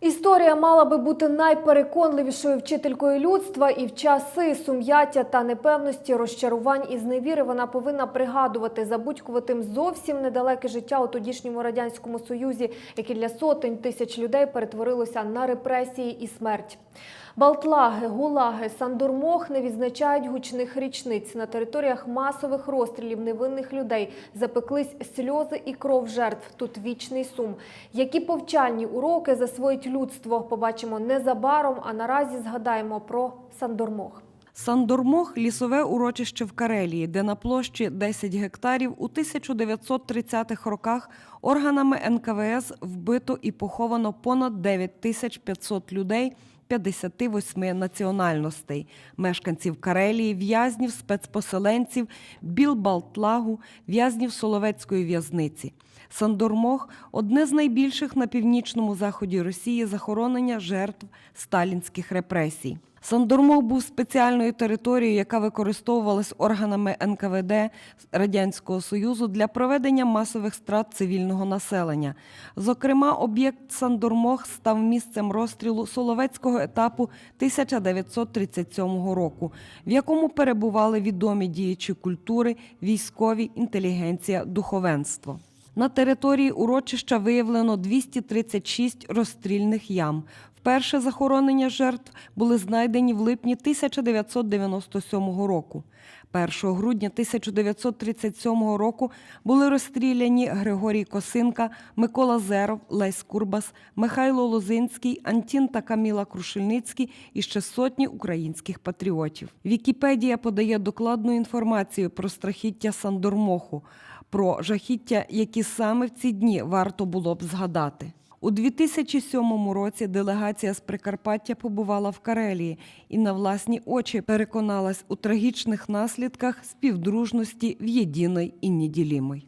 Історія мала би бути найпереконливішою вчителькою людства, і в часи сум'яття та непевності, розчарувань і зневіри вона повинна пригадувати, забудькувати зовсім недалеке життя у тодішньому радянському союзі, яке для сотень тисяч людей перетворилося на репресії і смерть. Балтлаги, гулаги, Сандурмох не відзначають гучних річниць. На територіях масових розстрілів невинних людей запеклись сльози і кров жертв. Тут вічний сум. Які повчальні уроки засвоїть людство, побачимо незабаром, а наразі згадаємо про Сандурмох. Сандормох – лісове урочище в Карелії, де на площі 10 гектарів у 1930-х роках органами НКВС вбито і поховано понад 9500 людей 58 національностей – мешканців Карелії, в'язнів, спецпоселенців, Білбалтлагу, в'язнів Соловецької в'язниці. Сандормох – одне з найбільших на північному заході Росії захоронення жертв сталінських репресій. Сандормох був спеціальною територією, яка використовувалась органами НКВД Радянського Союзу для проведення масових страт цивільного населення. Зокрема, об'єкт Сандормох став місцем розстрілу Соловецького етапу 1937 року, в якому перебували відомі діячі культури, військові, інтелігенція, духовенство. На території урочища виявлено 236 розстрільних ям. Вперше захоронення жертв були знайдені в липні 1997 року. 1 грудня 1937 року були розстріляні Григорій Косинка, Микола Зеров, Лесь Курбас, Михайло Лозинський, Антін та Каміла Крушельницький і ще сотні українських патріотів. Вікіпедія подає докладну інформацію про страхіття Сандормоху, про жахіття, які саме в ці дні варто було б згадати. У 2007 році делегація з Прикарпаття побувала в Карелії і на власні очі переконалась у трагічних наслідках співдружності в єдиний і неділімої.